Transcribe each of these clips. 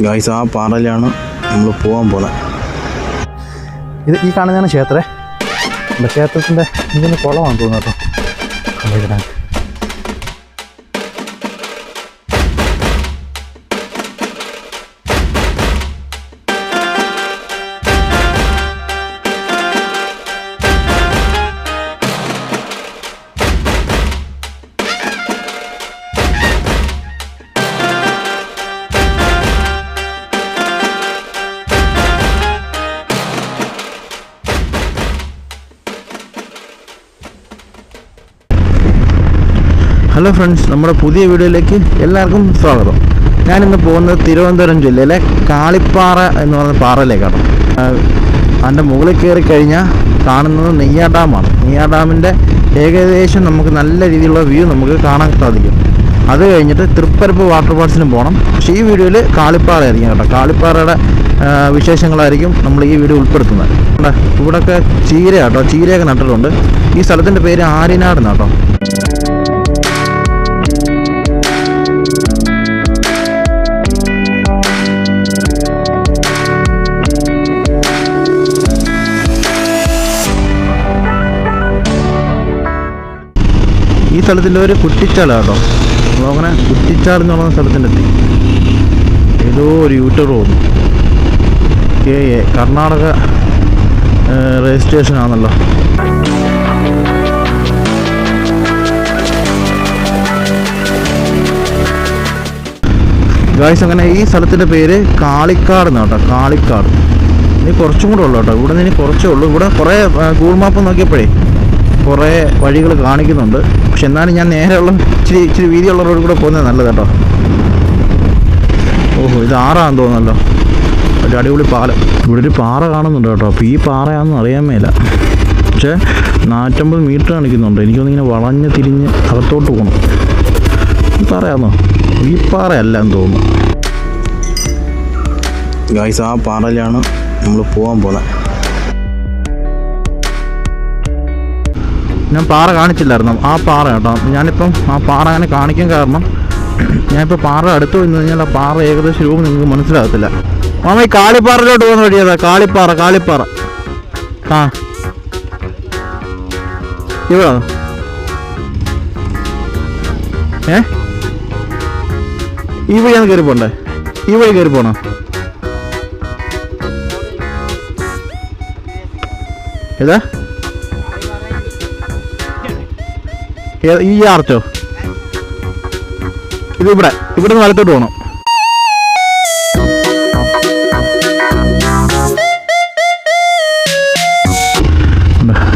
Guys ആ പാറയിലാണ് നമ്മൾ പോകാൻ പോകുന്നത് ഇത് ഈ കാണുന്നതാണ് ക്ഷേത്രേ. ക്ഷേത്രത്തിന്റെ ഇതിന് കുളമാണ് തോന്നുന്നു കേട്ടോ. ഹലോ ഫ്രണ്ട്സ് നമ്മുടെ പുതിയ വീഡിയോയിലേക്ക് എല്ലാവർക്കും സ്വാഗതം. ഞാനിന്ന് പോകുന്നത് തിരുവനന്തപുരം ജില്ലയിലെ കാളിപ്പാറ എന്ന് പറയുന്ന പാറയിലേക്കാണ്. അതിന്റെ മുകളിൽ കയറി കഴിഞ്ഞാൽ കാണുന്നത് നെയ്യാ ഡാമാണ്. നെയ്യാ ഡാമിന്റെ ഏകദേശം നമുക്ക് നല്ല രീതിയിലുള്ള വ്യൂ നമുക്ക് കാണാൻ സാധിക്കും. അത് കഴിഞ്ഞിട്ട് തൃപ്പരപ്പ് വാട്ടർ ഫാൾസിന് പോകണം. പക്ഷേ ഈ വീഡിയോയിൽ കാളിപ്പാറ ആയിരിക്കും കേട്ടോ. കാളിപ്പാറയുടെ വിശേഷങ്ങളായിരിക്കും നമ്മൾ ഈ വീഡിയോ ഉൾപ്പെടുത്തുന്നത്. ഇവിടെ ഇവിടെയൊക്കെ ചീര കേട്ടോ ചീരയൊക്കെ നട്ടിട്ടുണ്ട്. ഈ സ്ഥലത്തിന്റെ പേര് ആര്യനാട് എന്നാട്ടോ. സ്ഥലത്തിന്റെ ഒരു കുറ്റിച്ചാല കേട്ടോ. നമ്മളങ്ങനെ കുറ്റിച്ചാൽ എന്ന് പറയുന്ന സ്ഥലത്തിന്റെ എത്തി ഏതോ ഒരു യൂട്ടർ തോന്നുന്നു കെ എ കർണാടക രജിസ്ട്രേഷൻ ആണല്ലോ. ഗായ്സ് അങ്ങനെ ഈ സ്ഥലത്തിന്റെ പേര് കാളിക്കാട് എന്നാണ് കേട്ടോ കാളിക്കാട്. ഇനി കുറച്ചും കൂടെ ഉള്ളു കേട്ടോ. ഇവിടെ നിന്ന് ഇനി കുറച്ചേ ഉള്ളൂ. ഇവിടെ കുറേ ഗൂഗിൾ മാപ്പ് നോക്കിയപ്പോഴേ കുറേ വഴികൾ കാണിക്കുന്നുണ്ട്. പക്ഷെ എന്നാലും ഞാൻ നേരെയുള്ള ഇച്ചിരി ഇച്ചിരി വീതിയുള്ള റോഡിൽ കൂടെ പോകുന്നത് നല്ലത് കേട്ടോ. ഓഹോ ഇത് ആറാന്ന് തോന്നുന്നല്ലോ. ഒരു അടിപൊളി പാലം. ഇവിടെ ഒരു പാറ കാണുന്നുണ്ട് കേട്ടോ. അപ്പോൾ ഈ പാറയാണെന്ന് അറിയാൻ മേല. പക്ഷേ നാറ്റമ്പത് മീറ്റർ കാണിക്കുന്നുണ്ട്. എനിക്കൊന്നിങ്ങനെ വളഞ്ഞ് തിരിഞ്ഞ് അകത്തോട്ട് പോകണം. ഈ പാറയാണോ ഈ പാറയല്ല എന്ന് തോന്നുന്നു. ഗായ്സ് ആ പാറയിലാണ് നമ്മൾ പോകാൻ പോകുന്നത് ഞാൻ പാറ കാണിച്ചില്ലായിരുന്നു. ആ പാറ കേട്ടോ. ഞാനിപ്പം ആ പാറ അങ്ങനെ കാണിക്കാൻ കാരണം ഞാനിപ്പോൾ പാറ അടുത്ത് വന്നു കഴിഞ്ഞാൽ ആ പാറ ഏകദേശം രൂപം നിങ്ങൾക്ക് മനസ്സിലാകത്തില്ല. മാമ ഈ കാളിപ്പാറയിലോട്ട് പോകുന്ന വഴിയതാ കാളിപ്പാറ കാളിപ്പാറ. ആ. ഇവിടെ ഏ? ഈ വഴിയാണ് കയറി പോണ്ടേ? ഈ വഴി കയറി പോണോ? ഏതാ? ഈ ആർച്ചോ? ഇത് ഇവിടെ. ഇവിടെ നിന്ന് വലത്തോട്ട് പോകണം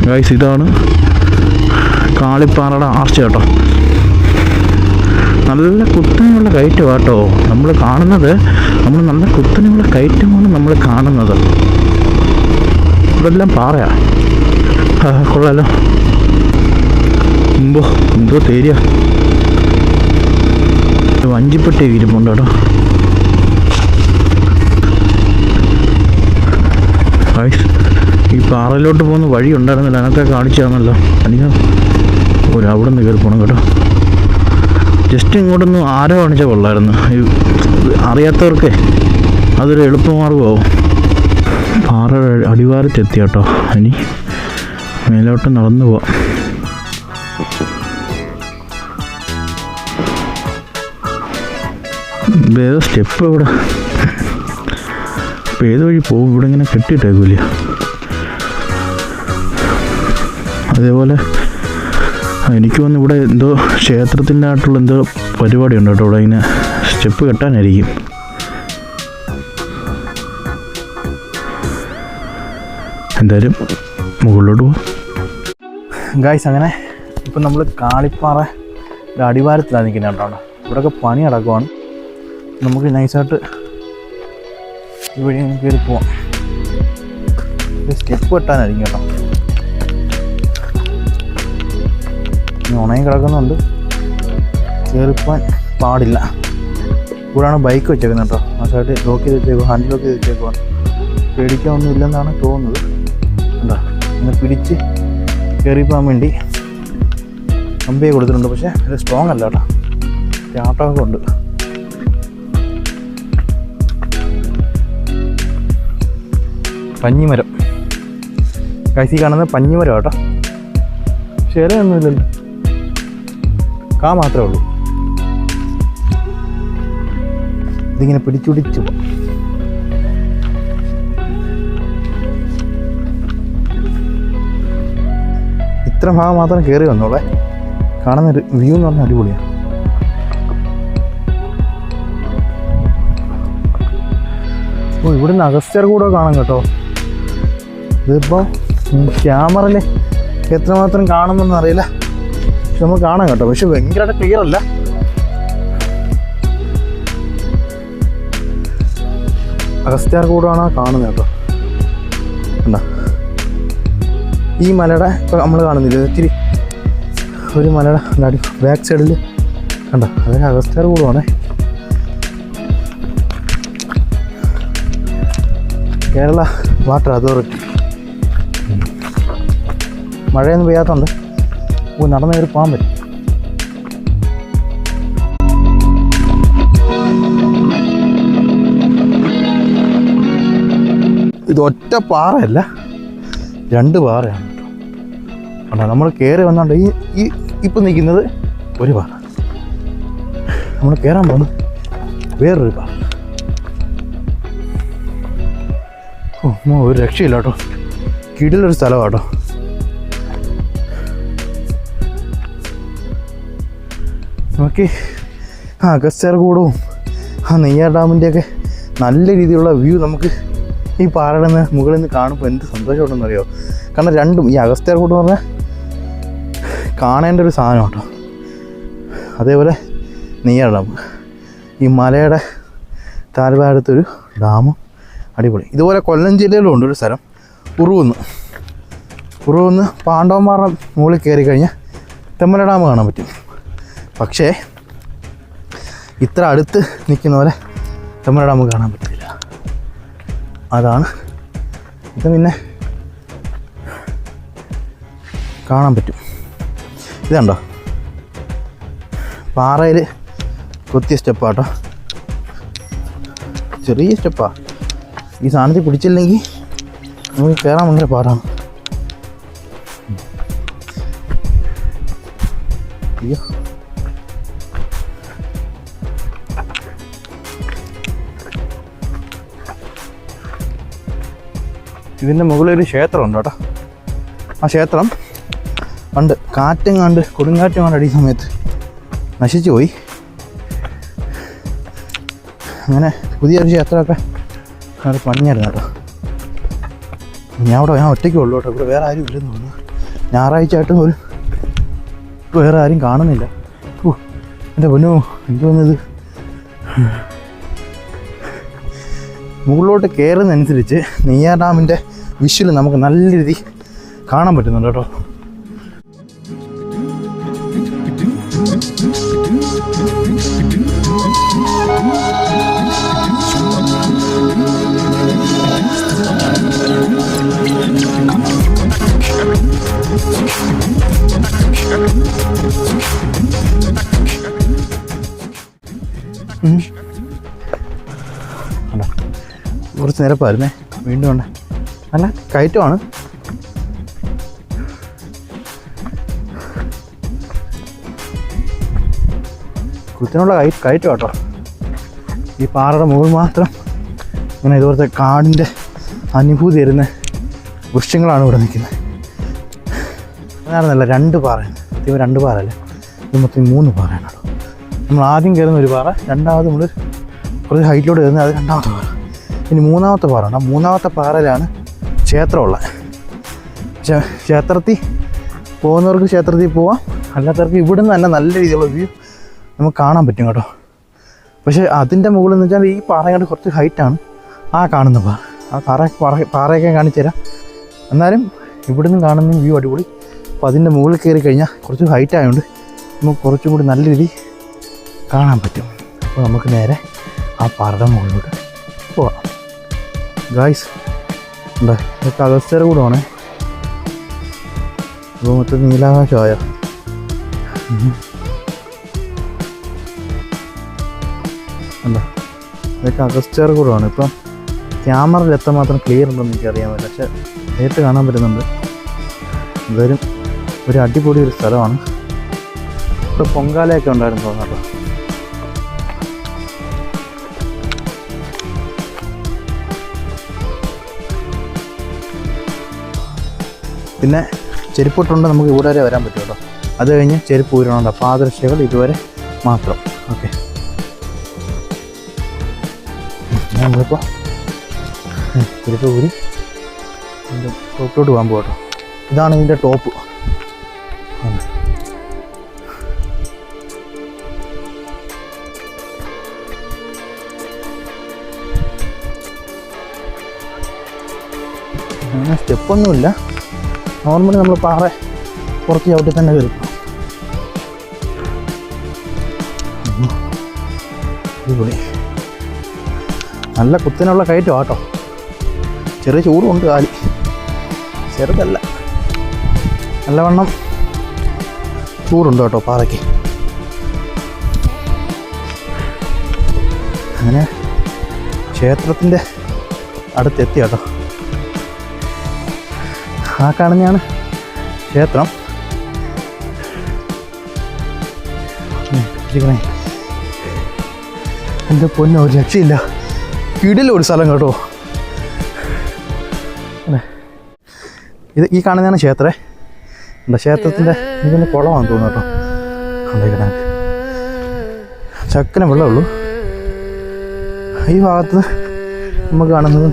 ഗൈസ് ഇതാണ് കാളിപ്പാറയുടെ ആർച്ച കേട്ടോ. നല്ല കുത്തനെയുള്ള കയറ്റം കേട്ടോ നമ്മൾ കാണുന്നത് നമ്മൾ നല്ല കുത്തനെയുള്ള കയറ്റമാണ് നമ്മൾ കാണുന്നത്. ഇതെല്ലാം പാറയാ. കൊള്ളാലോ. മുമ്പോ എന്തോ തേരിയ. വഞ്ചിപ്പെട്ടി ഇരിപ്പുണ്ട് കേട്ടോ ഈ പാറയിലോട്ട് പോകുന്ന വഴി ഉണ്ടായിരുന്നില്ല. അങ്ങനത്തെ കാണിച്ചാണല്ലോ എനിക്ക് ഒരു അവിടെ നിന്ന് കയറി പോകണം കേട്ടോ. ജസ്റ്റ് ഇങ്ങോട്ടൊന്ന് ആരോ കാണിച്ചാൽ കൊള്ളായിരുന്നു. ഈ അറിയാത്തവർക്ക് അതൊരു എളുപ്പമാർഗമാവും പാറ അടിവാരത്തെത്തി കേട്ടോ. ഇനി മേലോട്ട് നടന്നു പോവാം. ഏതോ സ്റ്റെപ്പ് എവിടെ ഇപ്പം ഏത് വഴി പോകും? ഇവിടെ ഇങ്ങനെ കെട്ടിയിട്ടേക്കൂല അതേപോലെ എനിക്ക് വന്ന് ഇവിടെ എന്തോ ക്ഷേത്രത്തിന്റെ ആയിട്ടുള്ള എന്തോ പരിപാടി ഉണ്ട് കേട്ടോ. ഇവിടെ ഇങ്ങനെ സ്റ്റെപ്പ് കെട്ടാനായിരിക്കും. എന്തായാലും മുകളിലോട്ട് പോവാം ഗായ്സ് അങ്ങനെ ഇപ്പം നമ്മൾ കാളിപ്പാറ അടിവാരത്തിലാണ് നിൽക്കുന്നത് കേട്ടോ ഇവിടെയൊക്കെ പണി അടക്കുവാണ് നമുക്ക് നൈസായിട്ട് ഇവിടെ കയറി പോവാം. സ്റ്റെപ്പ് വെട്ടാനായിരിക്കും കേട്ടോ. ഉണങ്ങി കിടക്കുന്നുണ്ട്. കയറിപ്പോൻ പാടില്ല. ഇവിടെയാണ് ബൈക്ക് വെച്ചേക്കുന്നത് കേട്ടോ. ആ ലോക്ക് ചെയ്ത് വെച്ചേക്കും ഹാൻഡ് ലോക്ക് ചെയ്ത് വെച്ചേക്കുവാണ് പേടിക്കാനൊന്നും ഇല്ലെന്നാണ് തോന്നുന്നത്. എന്താ ഇങ്ങനെ പിടിച്ച് കയറിപ്പോകാൻ വേണ്ടി കമ്പിയെ കൊടുത്തിട്ടുണ്ട് പക്ഷേ ഇത് സ്ട്രോങ് അല്ല കേട്ടോ. ചാട്ടമൊക്കെ ഉണ്ട്. പഞ്ഞിമരം. കൈസി കാണുന്ന പഞ്ഞിമരം കേട്ടോ. ശരിയൊന്നുമില്ലല്ലോ കാ മാത്രമേ ഉള്ളൂ. ഇതിങ്ങനെ പിടിച്ചുടിച്ചു പോകും ഇത്ര ഭാഗം മാത്രം കയറി വന്നോളെ. കാണുന്ന ഒരു വ്യൂ എന്ന് പറഞ്ഞാൽ അടിപൊളിയാണ് ഓ ഇവിടുന്ന് അഗസ്റ്റർ കൂടെ കാണാം കേട്ടോ. ഇതിപ്പോൾ ക്യാമറയിൽ എത്രമാത്രം കാണുമെന്ന് അറിയില്ല. പക്ഷെ നമുക്ക് കാണാം കേട്ടോ. പക്ഷെ ഭയങ്കരമായിട്ട് ക്ലിയർ അല്ല. അഗസ്ത്യാർ കൂടാണ് കാണുന്നത് കേട്ടോ. ഈ മലയുടെ ഇപ്പം നമ്മൾ കാണുന്നില്ല? ഇത്തിരി ഒരു മലയുടെ അടി ബാക്ക് സൈഡിൽ കണ്ട? അതൊക്കെ അഗസ്റ്റർ കൂടുവാണേ കേരള വാട്ടർ അതോറിറ്റി. മഴയൊന്നും പെയ്യാത്തതുണ്ട് ഓ നടന്നു കയറി പോകാൻ പറ്റും. ഇത് ഒറ്റ പാറയല്ല രണ്ട് പാറയാണ്. കേട്ടോ നമ്മൾ കയറി വന്നുകൊണ്ട് ഈ ഈ ഇപ്പം നിൽക്കുന്നത് ഒരു പാറ. നമ്മൾ കയറാൻ പോകുന്നത് വേറൊരു പാറ. ഓ ഒരു രക്ഷയില്ല കേട്ടോ. കിടിലൊരു സ്ഥലമാണ് കേട്ടോ നമുക്ക് ആ അഗസ്ത്യാർകൂടവും ആ നെയ്യാർ ഡാമിന്റെയൊക്കെ നല്ല രീതിയിലുള്ള വ്യൂ നമുക്ക് ഈ പാറയുടെ മുകളിൽ നിന്ന് കാണുമ്പോൾ എന്ത് സന്തോഷമുണ്ടെന്ന് അറിയോ കാരണം രണ്ടും ഈ അഗസ്ത്യാർകൂട് എന്ന് പറഞ്ഞാൽ കാണേണ്ട ഒരു സാധനം കേട്ടോ അതേപോലെ നെയ്യാർ ഡാം ഈ മലയുടെ താഴ്വാരത്തൊരു ഡാമും അടിപൊളി. ഇതുപോലെ കൊല്ലം ജില്ലയിലും ഉണ്ട് ഒരു സ്ഥലം ഉറുവെന്ന്. ഉറുവെന്ന് പാണ്ഡവന്മാരുടെ മുകളിൽ കയറി കഴിഞ്ഞാൽ തെമ്മല ഡാം കാണാൻ പറ്റും. പക്ഷേ ഇത്ര അടുത്ത് നിൽക്കുന്ന പോലെ തെമ്മല ഡാം കാണാൻ പറ്റില്ല അതാണ് ഇത് പിന്നെ കാണാൻ പറ്റും. ഇതുണ്ടോ? പാറയിൽ കൊത്തിയ സ്റ്റെപ്പാട്ടോ. ചെറിയ സ്റ്റെപ്പാ. ഈ സാധനത്തിൽ പിടിച്ചില്ലെങ്കിൽ നമുക്ക് കയറാൻ ഭയങ്കര പാടാണ്. അയ്യോ. ഇതിന്റെ മുകളിൽ ഒരു ക്ഷേത്രമുണ്ട് കേട്ടോ. ആ ക്ഷേത്രം പണ്ട് കാറ്റും കണ്ട് കൊടുങ്കാറ്റും കണ്ട് അടിയ സമയത്ത് നശിച്ചു പോയി. അങ്ങനെ പുതിയൊരു ക്ഷേത്രമൊക്കെ അവിടെ പണിഞ്ഞായിരുന്നു കേട്ടോ. ഞാൻ അവിടെ ഞാൻ ഒറ്റയ്ക്ക് ഉള്ളൂ കേട്ടോ. ഇവിടെ വേറെ ആരും ഇല്ലെന്ന് തോന്നുന്നു. ഞായറാഴ്ച ആയിട്ടും ഒരു വേറെ ആരും കാണുന്നില്ല. ഓ എന്റെ പൊന്നു എനിക്ക് തോന്നുന്നത് മുകളിലോട്ട് കയറുന്നതനുസരിച്ച് നെയ്യാർ ഡാമിന്റെ വിഷ്വൽ നമുക്ക് നല്ല രീതി കാണാൻ പറ്റുന്നുണ്ട് കേട്ടോ. കണ്ടോ കുറച്ച് നിരപ്പായിരുന്നേ വീണ്ടും ഉണ്ട് അല്ല കയറ്റമാണ്. കുത്തിനുള്ള കയ കയറ്റം കേട്ടോ. ഈ പാറയുടെ മുകളിൽ മാത്രം ഇങ്ങനെ ഇതുപോലത്തെ കാടിന്റെ അനുഭൂതി തരുന്ന വൃക്ഷങ്ങളാണ് ഇവിടെ നിൽക്കുന്നത്. അങ്ങനെയാണെന്നല്ല രണ്ട് പാറയാണ്. ഇത് രണ്ട് പാറയല്ലേ? ഇത് മൊത്തം മൂന്ന് പാറയാണ്. നമ്മൾ ആദ്യം കയറുന്ന ഒരു പാറ രണ്ടാമത് നമ്മൾ കുറച്ച് ഹൈറ്റിലോട്ട് കയറുന്നത് അത് രണ്ടാമത്തെ പാറ. ഇനി മൂന്നാമത്തെ പാറ ഉണ്ട് ആ മൂന്നാമത്തെ പാറയിലാണ് ക്ഷേത്രമുള്ളത്. ക്ഷേ- ക്ഷേത്രത്തിൽ പോകുന്നവർക്ക് ക്ഷേത്രത്തിൽ പോവാം അല്ലാത്തവർക്ക് ഇവിടെ നിന്ന് തന്നെ നല്ല രീതിയിലുള്ള വ്യൂ നമുക്ക് കാണാൻ പറ്റും കേട്ടോ. പക്ഷേ അതിന്റെ മുകളിൽ എന്ന് വെച്ചാൽ ഈ പാറയുടെ കുറച്ച് ഹൈറ്റാണ് ആ കാണുന്ന പാറ. ആ പാറ പാറ പാറയൊക്കെ കാണിച്ചു തരാം. എന്നാലും ഇവിടെ നിന്ന് കാണുന്ന വ്യൂ അടിപൊളി. അപ്പോൾ അതിന്റെ മുകളിൽ കയറി കഴിഞ്ഞാൽ കുറച്ച് ഹൈറ്റ് ആയതുകൊണ്ട് നമുക്ക് കുറച്ചും കൂടി നല്ല രീതി കാണാൻ പറ്റും. അപ്പോൾ നമുക്ക് നേരെ ആ പാറയുടെ മുകളിലോട്ട് പോവാം ഗായ്സ് എന്താ ഇതൊക്കെ കൂടെ കൂടമാണ് അപ്പോൾ മൊത്തം നീലാകാശമായ. എന്താ ഇതൊക്കെ ആണ് ഇപ്പം ക്യാമറയിൽ എത്രമാത്രം ക്ലിയർ ഉണ്ടെന്ന് എനിക്കറിയാൻ പറ്റില്ല. പക്ഷെ നേരിട്ട് കാണാൻ പറ്റുന്നുണ്ട്. എന്തായാലും ഒരു അടിപൊളി ഒരു സ്ഥലമാണ്. ഇവിടെ പൊങ്കാലയൊക്കെ ഉണ്ടായിരുന്നു തോന്നുന്നു പിന്നെ ചെരുപ്പിട്ടുണ്ട് നമുക്ക് ഇവിടെ വരെ വരാൻ പറ്റും കേട്ടോ. അത് കഴിഞ്ഞ് ചെരുപ്പ് ഊരണമുണ്ട് പാദരക്ഷകൾ ഇതുവരെ മാത്രം. ഓക്കെ നമ്മളിപ്പോൾ ചെരുപ്പ് ഊരി ടോപ്പിലോട്ട് പോകാൻ പോകട്ടോ ഇതാണ് ഇതിന്റെ ടോപ്പ് സ്റ്റെപ്പൊന്നുമില്ല നോർമലി നമ്മൾ പാറ കുറച്ച് ചവിട്ടി തന്നെ. അടിപൊളി. നല്ല കുത്തിനുള്ള കയറ്റം ആട്ടോ. ചെറിയ ചൂടുണ്ട് കാലി. ചെറുതല്ല. നല്ലവണ്ണം ചൂടുണ്ട് കേട്ടോ പാറയ്ക്ക്. അങ്ങനെ ക്ഷേത്രത്തിന്റെ അടുത്തെത്തി കേട്ടോ. ആ കാണുന്നതാണ് ക്ഷേത്രം. എന്റെ പൊന്നോ ഒരു രക്ഷയില്ല. കിടില ഒരു സ്ഥലം കേട്ടോ. ഇത് ഈ കാണുന്നതാണ് ക്ഷേത്രേ. എന്താ ക്ഷേത്രത്തിന്റെ ഇതിന്റെ കുളമാണെന്ന് തോന്നുന്നു കേട്ടോ. കണ്ടേക്കണേ ചക്കന വെള്ളമുള്ളൂ ഈ ഭാഗത്ത് നമുക്ക് കാണുന്നത്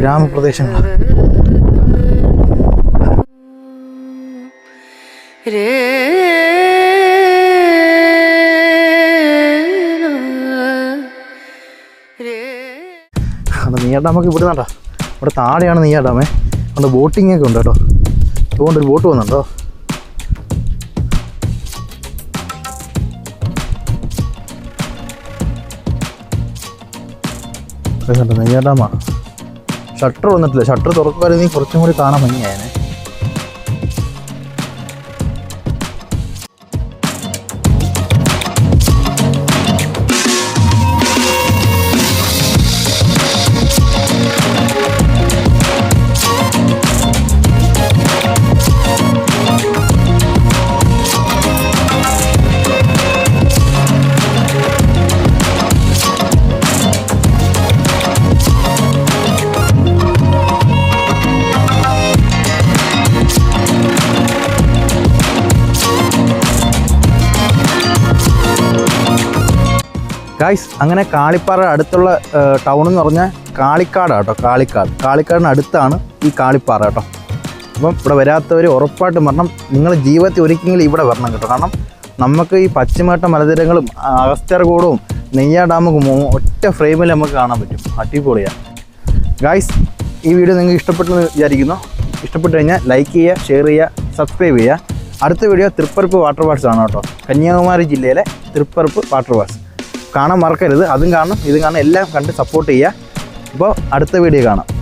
ഗ്രാമപ്രദേശങ്ങളാണ്. നെയ്യാർ ഡാമൊക്കെ ഇവിടെ നിന്നാ ഇവിടെ താഴെയാണ് നീയാട്ടാമേ അവിടെ ബോട്ടിംഗ് ഒക്കെ ഉണ്ട് കേട്ടോ. അതുകൊണ്ട് ഒരു ബോട്ട് വന്നുണ്ടോ നെയ്യാട്ടാമ ഷട്ടർ വന്നിട്ടില്ല. ഷട്ടർ തുറക്കുമായിരുന്നെങ്കിൽ കുറച്ചും കൂടി കാണാൻ ഭംഗിയായനെ. ഗായ്സ് അങ്ങനെ കാളിപ്പാറ അടുത്തുള്ള ടൗൺ എന്ന് പറഞ്ഞാൽ കാളിക്കാട് കേട്ടോ കാളിക്കാട്. കാളിക്കാടിന് അടുത്താണ് ഈ കാളിപ്പാറ കേട്ടോ. അപ്പം ഇവിടെ വരാത്തവർ ഉറപ്പായിട്ടും വരണം. നിങ്ങൾ ജീവിതത്തിൽ ഒരിക്കലെങ്കിലും ഇവിടെ വരണം കേട്ടോ. കാരണം നമുക്ക് ഈ പശ്ചിമഘട്ട മലനിരകളും അഗസ്ത്യർകൂടവും നെയ്യാ ഡാമും ഒറ്റ ഫ്രെയിമിൽ നമുക്ക് കാണാൻ പറ്റും. അടിപൊളിയാണ് ഗായ്സ് ഈ വീഡിയോ നിങ്ങൾക്ക് ഇഷ്ടപ്പെട്ടെന്ന് വിചാരിക്കുന്നു. ഇഷ്ടപ്പെട്ട് കഴിഞ്ഞാൽ ലൈക്ക് ചെയ്യുക ഷെയർ ചെയ്യുക സബ്സ്ക്രൈബ് ചെയ്യുക. അടുത്ത വീഡിയോ തൃപ്പരപ്പ് വാട്ടർ ഫാൾസ് ആണ് കേട്ടോ. കന്യാകുമാരി ജില്ലയിലെ തൃപ്പരപ്പ് വാട്ടർ ഫാൾസ് കാണാൻ മറക്കരുത്. അതും കാണണം ഇതും കാണണം എല്ലാം കണ്ട് സപ്പോർട്ട് ചെയ്യുക. അപ്പോൾ അടുത്ത വീഡിയോ കാണാം.